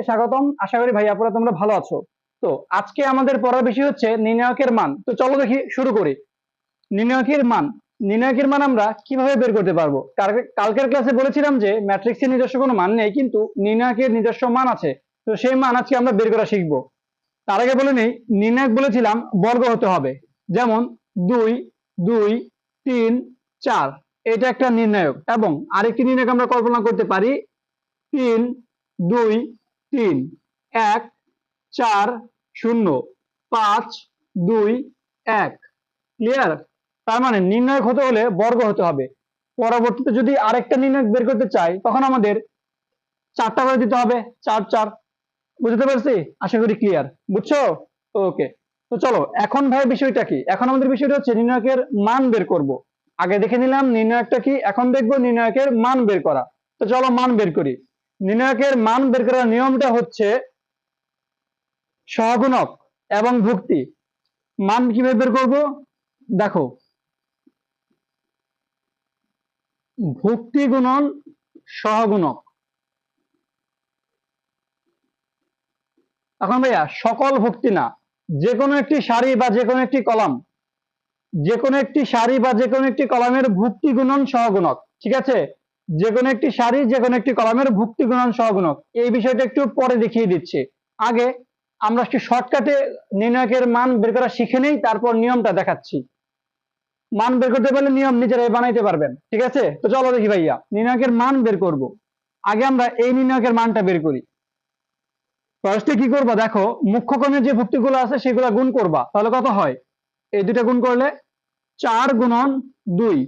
সবাইকে স্বাগতম। আশা করি ভাই আপুরা তোমরা ভালো আছো। তো আজকে আমাদের পড়ার বিষয় হচ্ছে নির্ণায়কের মান। তো চলো দেখি শুরু করি। নির্ণায়কের মান। নির্ণায়কের মান আমরা কীভাবে বের করতে পারব? কালকের ক্লাসে বলেছিলাম যে ম্যাট্রিক্সের নিজস্ব কোনো মান নেই, কিন্তু নির্ণায়কের নিজস্ব মান আছে। তো সেই মান আজকে আমরা বের করা শিখব। তার আগে বলে নেই, নির্ণায়ক বলেছিলাম বর্গ হতে হবে। যেমন দুই দুই, তিন, চার। এটা একটা নির্ণায়ক। এবং আরেকটি নির্ণায়ক আমরা কল্পনা করতে পারি। তিন, দুই তিন, এক, চার, শূন্য, পাঁচ, দুই, এক। ক্লিয়ার তার মানে নির্ণায়ক হতে হলে বর্গ হতে হবে। পরবর্তীতে যদি আরেকটা নির্ণায়ক বের করতে চাই, তখন আমাদের চারটা করে দিতে হবে। চার চার। বুঝতে পারছি? আশা করি ক্লিয়ার বুঝছ? ওকে তো চলো, এখন ভাই বিষয়টা কি? এখন আমাদের বিষয়টা হচ্ছে নির্ণায়কের মান বের করব। আগে দেখে নিলাম, নির্ণায়কটা কি? এখন দেখব নির্ণায়কের মান বের করা। তো চলো মান বের করি। নির্ণায়কের মান বের করার নিয়মটা হচ্ছে সহগুণক এবং ভুক্তি। মান কীভাবে বের করব? দেখো, ভুক্তি গুণন সহগুণক। এখন ভাইয়া, সকল ভুক্তি না যে কোনো একটি সারি বা যে কোনো একটি কলাম যে কোনো একটি সারি বা যে কোনো একটি কলামের ভুক্তি গুণন সহগুণক, ঠিক আছে? যে কোনো একটি সারি যে কোনো একটি কলামের ভুক্তি গুণন সহগুণক এই বিষয়টা একটু পরে দেখিয়ে দিচ্ছি। আগে আমরা একটু শর্টকাটে নির্ণায়কের মান বের করা শিখে নেই, তারপর নিয়মটা দেখাচ্ছি। মান বের করতে পারলে নিয়ম নিজেরাই বানাইতে পারবেন, ঠিক আছে? তো চলো দেখি ভাইয়া, নির্ণায়কের মান বের করব। আগে আমরা এই নির্ণায়কের মানটা বের করি। ফার্স্টে কি করবা? দেখো মুখ্য কোণের যে ভুক্তিগুলো আছে, সেগুলো গুণ করবা। তাহলে কত হয়? এই দুটা গুণ করলে চার গুণন দুই।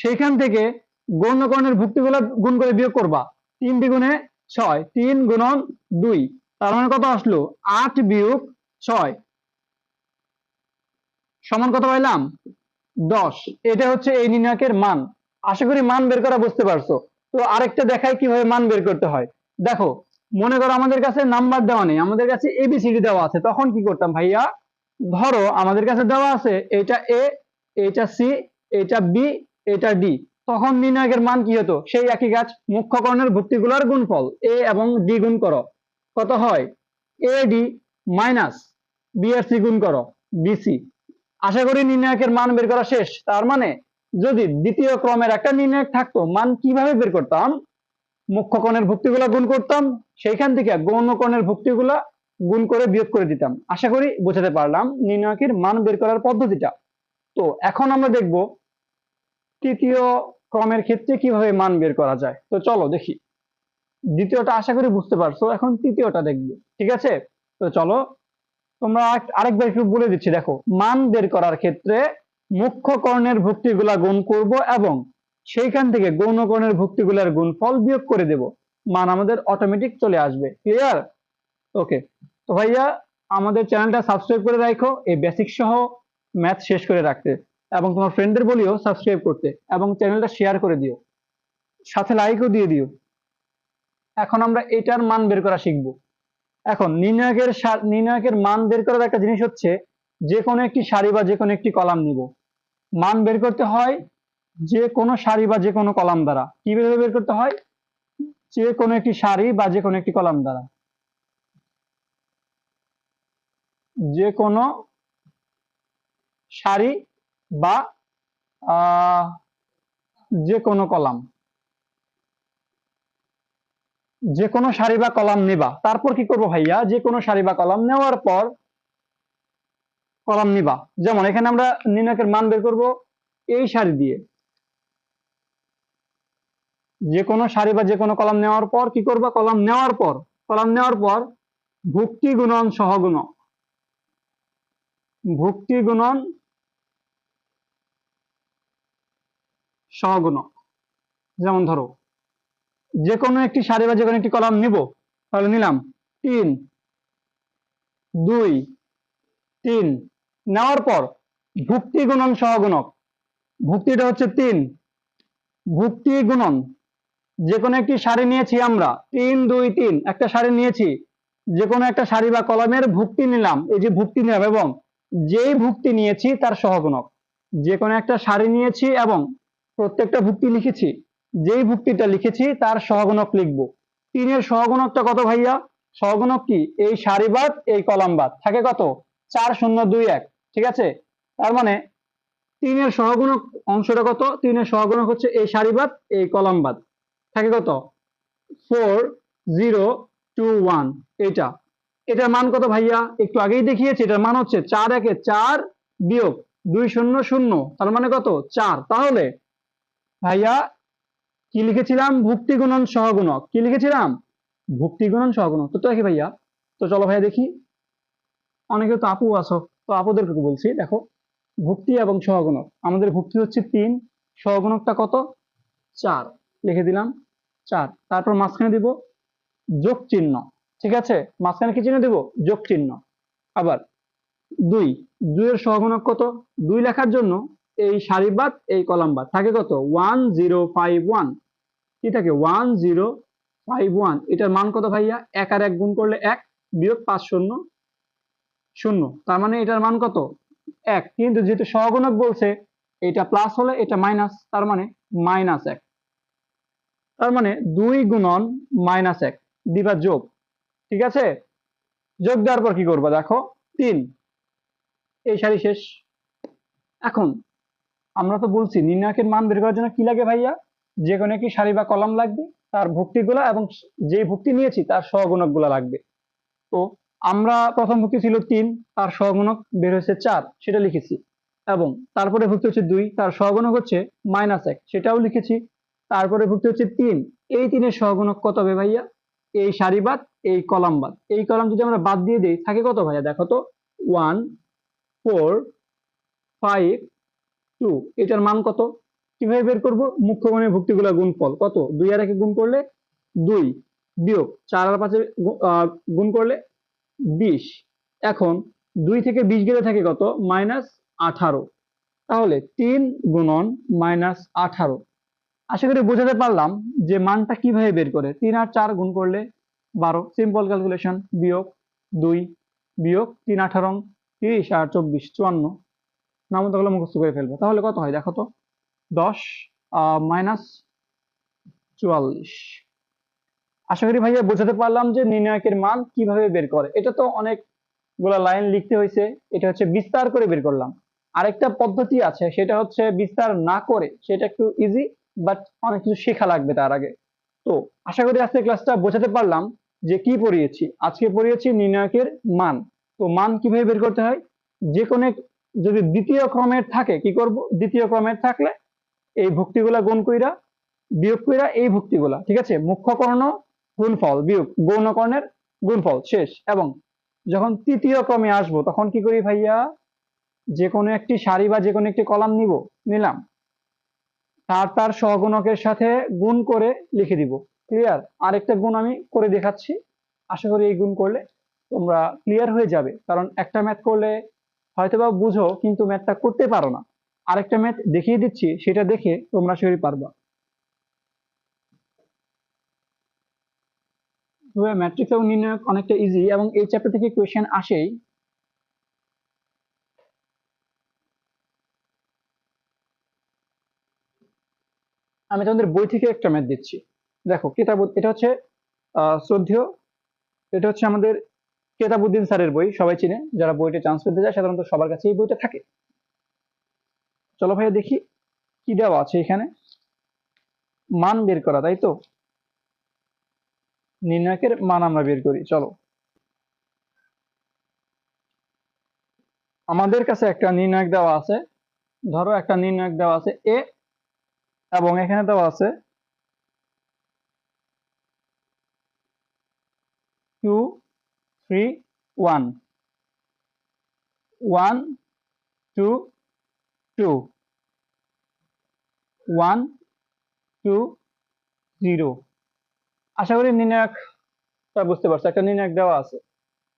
সেখান থেকে গৌণকর্ণের ভুক্তিগুলো গুণ করে বিয়োগ করবা। তিন দ্বিগুণে ছয়, তিন গুণন দুই। তার মানে কত আসলো? আট বিয়োগ ছয়। সমান কত পাইলাম? দশ। এটা হচ্ছে এই নির্ণায়কের মান। আশা করি মান বের করা বুঝতে পারছ। তো আরেকটা দেখায় কীভাবে মান বের করতে হয়। দেখো, মনে করো আমাদের কাছে নাম্বার দেওয়া নেই। আমাদের কাছে এবিসিডি দেওয়া আছে। তখন কি করতাম ভাইয়া? ধরো আমাদের কাছে দেওয়া আছে এটা এ এটা সি এটা বি এটা ডি তখন নির্ণায়কের মান কি হতো? সেই একই কাজ মুখ্য কর্ণের ভুক্তিগুলোর গুণফল। এ এবং ডি গুণ করো। কত হয়? এ ডি মাইনাস বি আর সি গুণ করো বিসি আশা করি নির্ণায়কের মান বের করা শেষ। তার মানে যদি দ্বিতীয় ক্রমের একটা নির্ণায়ক থাকতো, মান কীভাবে বের করতাম? মুখ্য কোণের ভুক্তিগুলা গুণ করতাম, সেইখান থেকে গৌণ কোণের ভুক্তিগুলা গুণ করে বিয়োগ করে দিতাম। আশা করি বোঝাতে পারলাম নির্ণায়কের মান বের করার পদ্ধতিটা। তো এখন আমরা দেখব তৃতীয় ক্রমের ক্ষেত্রে কীভাবে মান বের করা যায়? তো চলো দেখি। দ্বিতীয়টা আশা করি বুঝতে পারছ, এখন তৃতীয়টা দেখবে, ঠিক আছে? তো চলো, তোমরা আরেকবার একটু বলে দিচ্ছি, দেখো, মান বের করার ক্ষেত্রে মুখ্য কর্ণের ভুক্তিগুলা গুণ করব এবং সেইখান থেকে গৌণ কর্ণের ভুক্তিগুলার গুণফল বিয়োগ করে দেব। মান আমাদের অটোমেটিক চলে আসবে ক্লিয়ার ওকে তো ভাইয়া, আমাদের চ্যানেলটা সাবস্ক্রাইব করে রাখো এই বেসিক সহ ম্যাথ শেষ করে রাখতে। এবং তোমার ফ্রেন্ডদের বলিও সাবস্ক্রাইব করতে এবং চ্যানেলটা শেয়ার করে দিও। সাথে লাইকও দিয়ে দিও। এখন আমরা এটার মান বের করা শিখব। এখন নির্ণায়কের নির্ণায়কের মান বের করার একটা জিনিস হচ্ছে যে কোনো একটি সারি বা যে কোনো একটি কলাম নিব। মান বের করতে হয় যে কোনো সারি বা যে কোনো কলাম দ্বারা। কীভাবে বের করতে হয়? যে কোনো একটি সারি বা যে কোনো একটি কলাম দ্বারা। যে কোনো সারি বা যে কোনো কলাম। যে কোনো সারি বা কলাম নেবা। তারপর কি করব ভাইয়া? যে কোনো সারি বা কলাম নেওয়ার পর কলাম নিবা। যেমন এখানে আমরা নির্ণায়কের মান বের করব এই সারি দিয়ে। যে কোনো সারি বা যে কোনো কলাম নেওয়ার পর কি করবা? কলাম নেওয়ার পর, কলাম নেওয়ার পর ভুক্তি গুণন সহগুণ। ভুক্তি গুণন সহগুণক যেমন ধরো যে কোনো একটি সারি বা যে কোনো একটি কলাম নিব, তাহলে নিলাম তিন, দুই, তিন। নেওয়ার পর ভুক্তি গুণন সহগুণক। ভুক্তিটা হচ্ছে তিন। ভুক্তি গুণন যে কোনো একটি সারি নিয়েছি আমরা, তিন, দুই, তিন, একটা সারি নিয়েছি যে কোনো একটা সারি বা কলমের ভুক্তি নিলাম, এই যে ভুক্তি নিলাম এবং যেই ভুক্তি নিয়েছি তার সহগুণক। যে কোনো একটা সারি নিয়েছি এবং প্রত্যেকটা ভুক্তি লিখেছি, যেই ভুক্তিটা লিখেছি তার সহগুণক লিখব। তিনের সহগুণকটা কত ভাইয়া? সহগুণক কি? এই সারিবাদ, এই কলামবাদ। থাকে কত? চার, শূন্য, দুই, এক। ঠিক আছে? তার মানে তিনের সহগুণক অংশটা কত? তিনের সহগুণক হচ্ছে এই সারিবাদ, এই কলামবাদ। থাকে কত? Four, zero, two, one. এটা এটার মান কত ভাইয়া? একটু আগেই দেখিয়েছি, এটার মান হচ্ছে চার একে চার বিয়োগ দুই, শূন্য শূন্য। তার মানে কত? চার। তাহলে ভাইয়া, কি লিখেছিলাম? ভুক্তি গুণন সহগুণক। কি লিখেছিলাম? ভুক্তি গুণন সহগুণক। তো তো কি ভাইয়া। তো চলো ভাইয়া দেখি। অনেকে তো আপু আছো, তো আপুদেরকে বলছি, দেখো। ভুক্তি এবং সহগুণক। আমাদের ভুক্তি হচ্ছে তিন। সহগুণকটা কত? চার। লিখে দিলাম, চার। তারপর মাঝখানে দিব যোগ চিহ্ন। ঠিক আছে? মাঝখানে কি চিহ্ন দিব? যোগ চিহ্ন। আবার দুই। দুইয়ের সহগুণক কত? দুই লেখার জন্য এই সারিবাদ এই কলামবাদ থাকে কত? One zero five one. কি থাকে? One zero five one. এটার মান কত ভাইয়া? এক আর এক গুণ করলে এক, বিয়োগ পাঁচ শূন্য শূন্য। তার মানে এটার মান কত? এক। কিন্তু যেহেতু সহগুণক বলছে, এটা প্লাস হলে এটা মাইনাস তার মানে মাইনাস এক। তার মানে দুই গুণন মাইনাস এক দিবা যোগ। ঠিক আছে? যোগ দেওয়ার পর কি করব? দেখো, তিন। এই সারি শেষ। এখন আমরা তো বলছি, নির্ণায়কের মান বের করার জন্য কি লাগে ভাইয়া? যে কোনো একটি সারি বা কলাম লাগবে, তার ভুক্তিগুলা এবং যে ভুক্তি নিয়েছি, তার সহগুণকগুলা লাগবে। তো আমরা প্রথম ভুক্তি ছিল তিন, তার সহগুণক বের হয়েছে চার, সেটা লিখেছি। এবং তারপরে ভুক্তি হচ্ছে দুই, তার সহগুণক হচ্ছে মাইনাস এক, সেটাও লিখেছি। তারপরে ভুক্তি হচ্ছে তিন, এই তিনের সহগুণক কত হবে ভাইয়া? এই সারিবাদ এই কলাম বাদ। এই কলাম যদি আমরা বাদ দিয়ে দিই, থাকে কত ভাইয়া? দেখো তো ওয়ান ফোর ফাইভ টু, এটার মান কত? কীভাবে বের করব? মুখ্য গণের ভুক্তিগুলা গুণফল কত? দুই আর একে গুণ করলে দুই বিয়োগ চার আর পাঁচে গুণ করলে বিশ। এখন দুই থেকে বিশ গেলে থাকে কত? মাইনাস আঠারো। তাহলে তিন গুণন মাইনাস আঠারো। আশা করি বোঝাতে পারলাম যে মানটা কীভাবে বের করে? তিন আর চার গুণ করলে বারো। সিম্পল ক্যালকুলেশন বিয়োগ দুই, বিয়োগ তিন আঠারো, তিরিশ আর চব্বিশ, চুয়ান্ন। নামতাগুলো মুখস্থ করে ফেলব। তাহলে কত হয় দেখো তো? দশ মাইনাস চুয়াল্লিশ। আশা করি ভাইয়া বোঝাতে পারলাম যে নির্ণায়কের মান কীভাবে বের করে। এটা তো অনেকগুলা লাইন লিখতে হয়েছে। এটা হচ্ছে বিস্তার করে বের করলাম। আরেকটা পদ্ধতি আছে, সেটা হচ্ছে বিস্তার না করে, সেটা একটু ইজি বাট অনেক কিছু শেখা লাগবে তার আগে। তো আশা করি আজকে ক্লাসটা বোঝাতে পারলাম যে কি পড়িয়েছি। আজকে পড়িয়েছি নির্ণায়কের মান। তো মান কীভাবে বের করতে হয়? যে কোনো যদি দ্বিতীয় ক্রমের থাকে, কি করব? দ্বিতীয় ক্রমের থাকলে এই ভক্তিগুলা গুণ কইরা, বিয়োগ কইরা এই ভক্তিগুলা, ঠিক আছে? মুখ্য কর্ণ, গুণফল, বিয়োগ গৌণকর্ণের গুণফল, শেষ। এবং যখন তৃতীয় ক্রমে আসব, তখন কি করি ভাইয়া? যে কোনো একটি সারি বা যে কোনো একটি কলাম নিব, নিলাম। তার তার সহগুণকের সাথে গুণ করে লিখে দিব। ক্লিয়ার আরেকটা গুণ আমি করে দেখাচ্ছি। আশা করি এই গুণ করলে তোমরা ক্লিয়ার হয়ে যাবে। কারণ একটা ম্যাথ করলে হয়তোবা বুঝো, কিন্তু ম্যাথটা করতে পারো না। আরেকটা ম্যাথ দেখিয়ে দিচ্ছি, সেটা দেখে তোমরা করি পারবা। ম্যাট্রিক্স এবং নির্ণায়ক অনেকটা ইজি এবং এই চ্যাপ্টার থেকে কোয়েশ্চেন আসেই। আমি তোমাদের বই থেকে একটা ম্যাথ দিচ্ছি। দেখো, কিতাব, এটা হচ্ছে শ্রদ্ধেয়, এটা হচ্ছে আমাদের কেতাবুদ্দিন স্যারের বই, সবাই চিনে। যারা বইটা চান্স পেতে যায় সাধারণত সবার কাছে এই বইটা থাকে। চলো ভাইয়া দেখি কি দেওয়া আছে এখানে। মান বের করা, তাই তো? নির্ণায়কের মান আমরা বের করি, চলো। আমাদের কাছে একটা নির্ণায়ক দেওয়া আছে। ধরো একটা নির্ণায়ক দেওয়া আছে এ, এবং এখানে দেওয়া আছে two three one one two two one two zero আশা করি নির্ণায়কটা বুঝতে পারছ। একটা নির্ণায়ক দেওয়া আছে।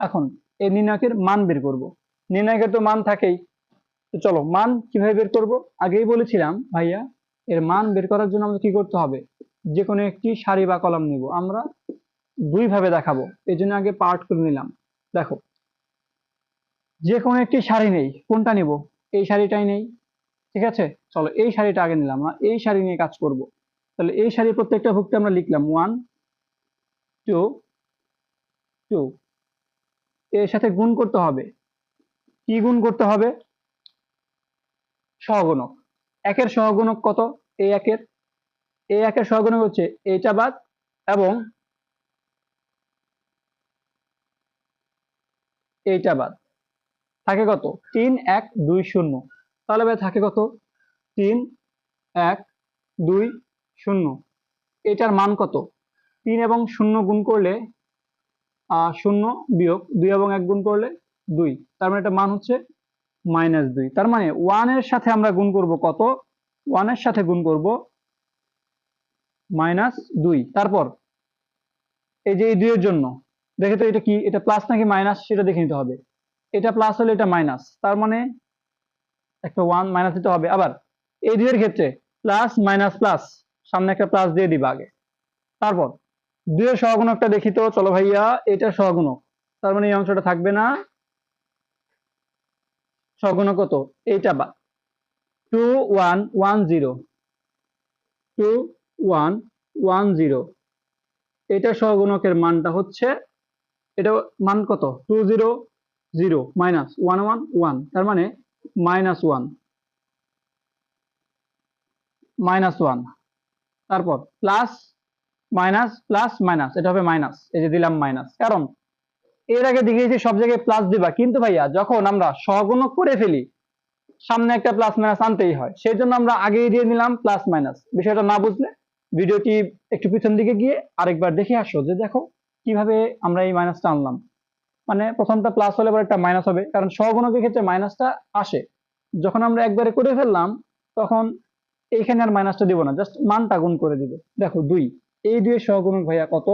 এখন এই নির্ণায়কের মান বের করব। নির্ণায়কের তো মান থাকেই। তো চলো, মান কীভাবে বের করব? আগেই বলেছিলাম, ভাইয়া, এর মান বের করার জন্য আমাদের কি করতে হবে? যে কোনো একটি সারি বা কলাম নিব। আমরা দুই ভাবে দেখাবো। এই জন্য আগে পার্ট করে নিলাম। দেখো, যে কোনো একটি শাড়ি নেই, কোনটা নিব? এই শাড়িটাই নেই, ঠিক আছে? চলো, এই শাড়িটা আগে নিলাম। না এই শাড়ি নিয়ে কাজ করব। তাহলে এই শাড়ি প্রত্যেকটা ভুক্তি আমরা লিখলাম ওয়ান টু টু এর সাথে গুণ করতে হবে। কি গুণ করতে হবে? সহগুণক। একের সহগুণক কত? এই একের। এই একের সহগুণক হচ্ছে এইটা বাদ এবং এইটা বাদ। থাকে কত? তিন, এক, দুই, শূন্য। তাহলে ভাই থাকে কত? তিন, এক, দুই, শূন্য। এটার মান কত? তিন এবং শূন্য গুণ করলে শূন্য বিয়োগ দুই এবং এক গুণ করলে দুই। তার মানে এটা মান হচ্ছে মাইনাস দুই। তার মানে ওয়ানের সাথে আমরা গুণ করব কত? ওয়ানের সাথে গুণ করব মাইনাস দুই। তারপর এই যে এই দুইয়ের জন্য দেখে তো এটা কি, এটা প্লাস নাকি মাইনাস সেটা দেখে নিতে হবে। এটা প্লাস হলে এটা মাইনাস তার মানে একটা ওয়ান মাইনাস দিতে হবে। আবার এই দুইয়ের ক্ষেত্রে প্লাস মাইনাস প্লাস সামনে একটা প্লাস দিয়ে দিবা আগে। তারপর দুইয়ের সহগুণকটা দেখি তো, চলো ভাইয়া, এটা সহগুণক। তার মানে এই অংশটা থাকবে না। সহগুণক কত? এইটা বা। Two one one zero two one one zero এটা সহগুণকের মানটা হচ্ছে এটা মান কত? Two zero zero minus one one one তার মানে মাইনাস ওয়ান মাইনাস ওয়ান তারপর প্লাস মাইনাস প্লাস মাইনাস এটা হবে মাইনাস এই যে দিলাম মাইনাস কারণ এর আগে দেখিয়েছি সব জায়গায় প্লাস দিবা, কিন্তু ভাইয়া যখন আমরা সহগুণক করে ফেলি, সামনে একটা প্লাস মাইনাস আনতেই হয়, সেই জন্য আমরা আগেই দিয়ে নিলাম প্লাস মাইনাস বিষয়টা না বুঝলে, ভিডিওটি একটু পিছন দিকে গিয়ে আরেকবার দেখে আসো, যে দেখো কীভাবে আমরা এই মাইনাসটা আনলাম? মানে প্রথমটা প্লাস হলে পরে একটা মাইনাস হবে, কারণ সহগুণকের ক্ষেত্রে মাইনাসটা আসে। যখন আমরা একবারে করে ফেললাম, তখন এইখানে আর মাইনাসটা দিব না জাস্ট মানটা গুণ করে দিবে। দেখো, দুই। এই দুইয়ের সহগুণক ভাইয়া কত?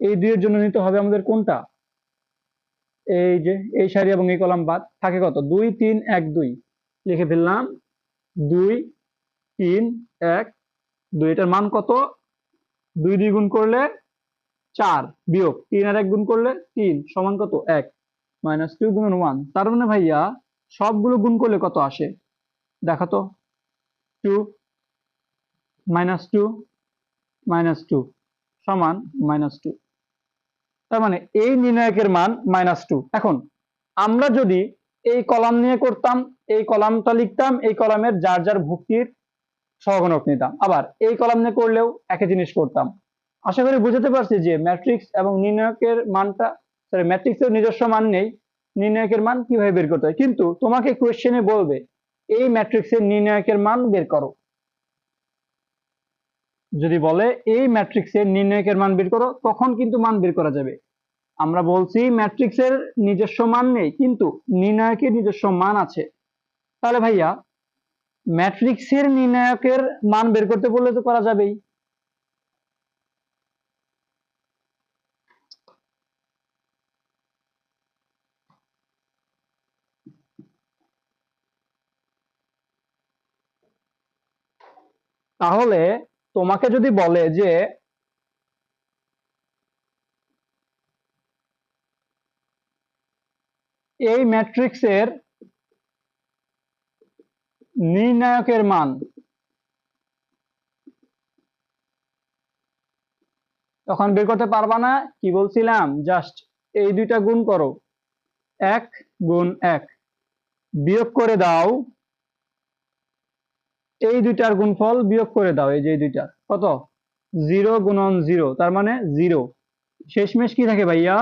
এই দুইয়ের জন্য নিতে হবে আমাদের কোনটা? এই যে, এই সারি এবং এই কলাম বাদ, থাকে কত? দুই, তিন, এক, দুই। লিখে ফেললাম, দুই, তিন, এক, দুই। এটার মান কত? দুই দুই গুণ করলে চার বিয়োগ তিন আর এক গুণ করলে তিন, সমান কত? এক মাইনাস টু গুণন ওয়ান তার মানে ভাইয়া সবগুলো গুণ করলে কত আসে? দেখো তো। Two minus two minus two সমান মাইনাস টু তার মানে এই নির্ণায়কের মান মাইনাস টু এখন আমরা যদি এই কলাম নিয়ে করতাম, এই কলামটা লিখতাম, এই কলামের যার যার ভুক্তির সহগণক নিতাম। আবার এই কলাম নিয়ে করলেও একই জিনিস করতাম। আশা করি বুঝতে পারছি যে ম্যাট্রিক্স এবং নির্ণায়কের মানটা সরি ম্যাট্রিক্সের নিজস্ব মান নেই, নির্ণায়কের মান কীভাবে বের করতে হয়? কিন্তু তোমাকে কোয়েশ্চেনে বলবে, এই ম্যাট্রিক্সের নির্ণায়কের মান বের করো। যদি বলে এই ম্যাট্রিক্সের নির্ণায়কের মান বের করো, তখন কিন্তু মান বের করা যাবে। আমরা বলছি ম্যাট্রিক্সের নিজস্ব মান নেই, কিন্তু নির্ণায়কের নিজস্ব মান আছে। তাহলে ভাইয়া ম্যাট্রিক্সের নির্ণায়কের মান বের করতে বললে তো করা যাবেই। তাহলে তোমাকে যদি বলে যে এই ম্যাট্রিক্সের নির্ণায়কের মান। তখন বের করতে পারবা না, কি বলছিলাম? জাস্ট এই দুইটা গুণ করো। এক গুণ এক। বিয়োগ করে দাও। এই দুইটার গুণফল বিয়োগ করে দাও, এই যে দুইটা কত? জিরো গুণন জিরো, তার মানে জিরো। শেষমেশ কি থাকে ভাইয়া?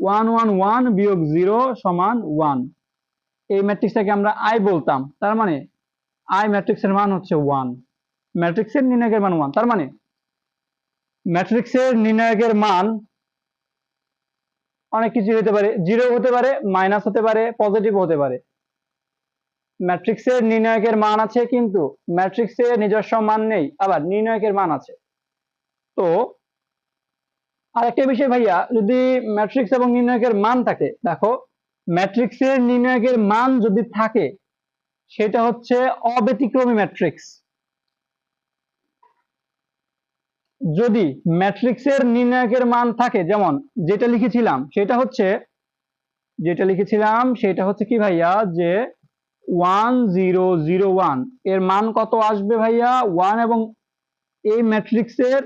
ওয়ান ওয়ান ওয়ান বিয়োগ জিরো সমান ওয়ান। এই ম্যাট্রিক্সটাকে আমরা আই বলতাম, তার মানে আই ম্যাট্রিক্সের মান হচ্ছে ওয়ান ম্যাট্রিক্সের নির্ণায়কের মান ওয়ান তার মানে ম্যাট্রিক্সের নির্ণায়কের মান অনেক কিছু হতে পারে জিরো হতে পারে মাইনাস হতে পারে পজিটিভ হতে পারে। ম্যাট্রিক্সের নির্ণায়কের মান আছে কিন্তু ম্যাট্রিক্সের নিজস্ব মান নেই, আবার নির্ণায়কের মান আছে। তো আরেকটা বিষয় ভাইয়া, যদি ম্যাট্রিক্স এবং নির্ণায়কের মান থাকে, দেখো ম্যাট্রিক্সের নির্ণায়কের মান যদি থাকে সেটা হচ্ছে অব্যতিক্রমী ম্যাট্রিক্স যদি ম্যাট্রিক্সের নির্ণায়কের মান থাকে, যেমন যেটা লিখেছিলাম, সেটা হচ্ছে, যেটা লিখেছিলাম, সেটা হচ্ছে কি ভাইয়া? যে ওয়ান জিরো জিরো ওয়ানের মান কত আসবে ভাইয়া? ওয়ান এবং এই ম্যাট্রিক্সের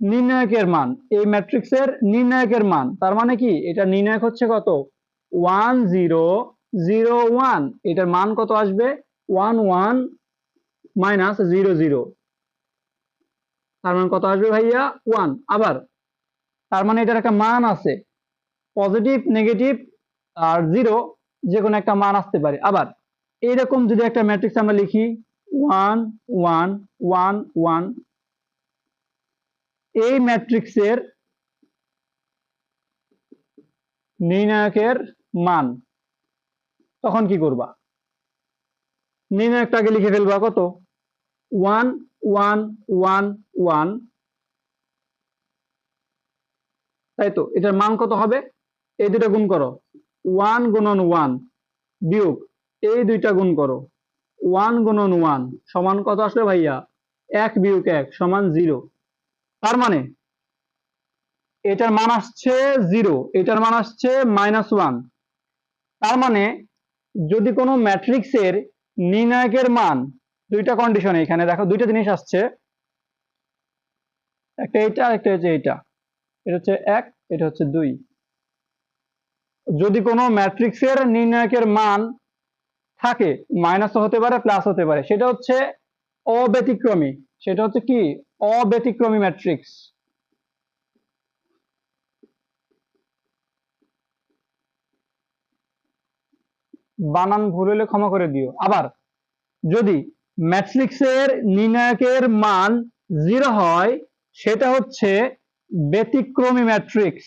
নির্ণায়কের মান, এই ম্যাট্রিক্সের নির্ণায়কের মান, তার মানে কি? এটা নির্ণায়ক হচ্ছে কত? ওয়ান জিরো জিরো ওয়ান এটার মান কত আসবে? One one minus zero zero তার মান কত আসবে ভাইয়া? ওয়ান আবার, তার মানে এটার একটা মান আছে। পজিটিভ নেগেটিভ আর জিরো যে কোনো একটা মান আসতে পারে। আবার, এইরকম যদি একটা ম্যাট্রিক্স আমরা লিখি ওয়ান ওয়ান ওয়ান ওয়ান এই ম্যাট্রিক্সের নির্ণায়কের মান। তখন কি করবা? নির্ণায়কটাকে লিখে ফেলবা কত? One one one one. তাই তো? এটার মান কত হবে? এই দুটো গুণ করো। ওয়ান গুণন ওয়ান বিয়োগ এই দুইটা গুণ করো। ওয়ান গুণন ওয়ান সমান কত আসলে ভাইয়া? এক বিয়োগ এক সমান জিরো। তার মানে এটার মান আসছে জিরো। এটার মান আসছে মাইনাস ওয়ান। তার মানে যদি কোনো ম্যাট্রিক্সের নির্ণায়কের মান, দুইটা কন্ডিশন এখানে দেখো দুইটা জিনিস আসছে। একটা এটা একটা হচ্ছে এটা এটা হচ্ছে এক, এটা হচ্ছে দুই। যদি কোনো ম্যাট্রিক্সের নির্ণায়কের মান থাকে মাইনাসও হতে পারে প্লাস হতে পারে, সেটা হচ্ছে অব্যতিক্রমী। সেটা হচ্ছে কি? অব্যতিক্রমী ম্যাট্রিক্স বানান ভুল হলে ক্ষমা করে দিও। আবার, যদি ম্যাট্রিক্সের নির্ণায়কের মান জিরো হয়, সেটা হচ্ছে ব্যতিক্রমী ম্যাট্রিক্স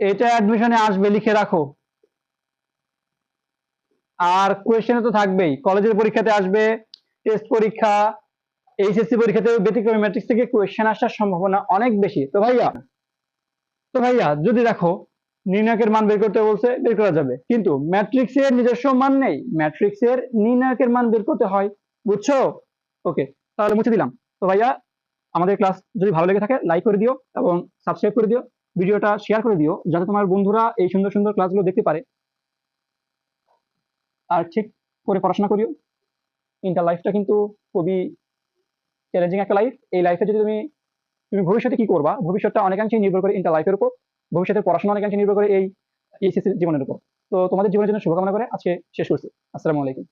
এটা অ্যাডমিশনে আসবে, লিখে রাখো। আর কোয়েশ্চেনে তো থাকবেই। কলেজের পরীক্ষাতে আসবে টেস্ট পরীক্ষা এইচএসসি পরীক্ষাতে ব্যতিক্রমী ম্যাট্রিক্স থেকে কোয়েশ্চেন আসার সম্ভাবনা অনেক বেশি। তো ভাইয়া তো ভাইয়া, যদি দেখো নির্ণায়কের মান বের করতে বলছে, বের করা যাবে। কিন্তু ম্যাট্রিক্সের নিজস্ব মান নেই। ম্যাট্রিক্সের নির্ণায়কের মান বের করতে হয়। বুঝছ? ওকে তাহলে মুছে দিলাম। তো ভাইয়া, আমাদের ক্লাস যদি ভালো লেগে থাকে লাইক করে দিও এবং সাবস্ক্রাইব করে দিও। ভিডিওটা শেয়ার করে দিও, যাতে তোমার বন্ধুরা এই সুন্দর সুন্দর ক্লাসগুলো দেখতে পারে। আর ঠিক করে পড়াশোনা করিও। ইন্টার লাইফটা কিন্তু খুবই চ্যালেঞ্জিং একটা লাইফ এই লাইফে যদি তুমি তুমি ভবিষ্যতে কি করবা? ভবিষ্যৎটা অনেকাংশেই নির্ভর করে ইন্টার লাইফের উপর। ভবিষ্যতের পড়াশোনা অনেকাংশে নির্ভর করে এই এইচএসসি জীবনের উপর। তো তোমাদের জীবনের জন্য শুভকামনা করে আজকে শেষ করছি। আসসালামু আলাইকুম।